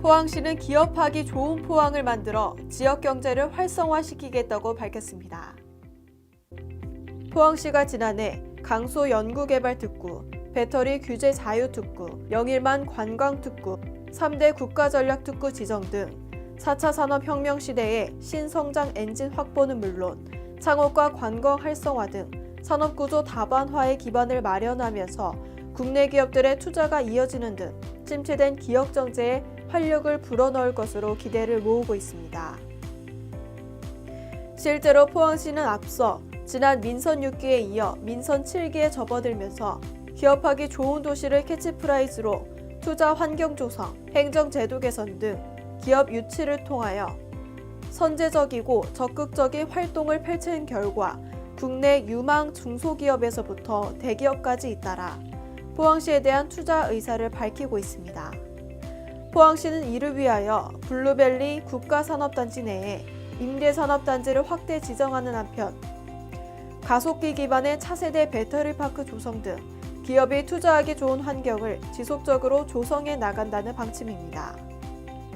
포항시는 기업하기 좋은 포항을 만들어 지역 경제를 활성화시키겠다고 밝혔습니다. 포항시가 지난해 강소 연구개발 특구, 배터리 규제 자유 특구, 영일만 관광 특구, 3대 국가전략 특구 지정 등 4차 산업혁명 시대의 신성장 엔진 확보는 물론 창업과 관광 활성화 등 산업구조 다반화의 기반을 마련하면서 국내 기업들의 투자가 이어지는 등 침체된 기업 정제에 활력을 불어넣을 것으로 기대를 모으고 있습니다. 실제로 포항시는 앞서 지난 민선 6기에 이어 민선 7기에 접어들면서 기업하기 좋은 도시를 캐치프라이즈로 투자 환경 조성, 행정 제도 개선 등 기업 유치를 통하여 선제적이고 적극적인 활동을 펼친 결과 국내 유망 중소기업에서부터 대기업까지 잇따라 포항시에 대한 투자 의사를 밝히고 있습니다. 포항시는 이를 위하여 블루벨리 국가산업단지 내에 임대산업단지를 확대 지정하는 한편 가속기 기반의 차세대 배터리 파크 조성 등 기업이 투자하기 좋은 환경을 지속적으로 조성해 나간다는 방침입니다.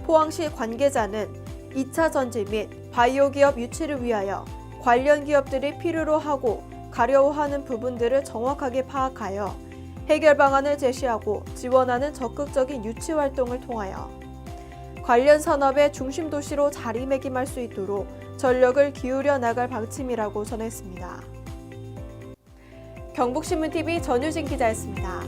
포항시 관계자는 2차 전지 및 바이오 기업 유치를 위하여 관련 기업들이 필요로 하고 가려워하는 부분들을 정확하게 파악하여 해결 방안을 제시하고 지원하는 적극적인 유치 활동을 통하여 관련 산업의 중심 도시로 자리매김할 수 있도록 전력을 기울여 나갈 방침이라고 전했습니다. 경북신문TV 전유진 기자였습니다.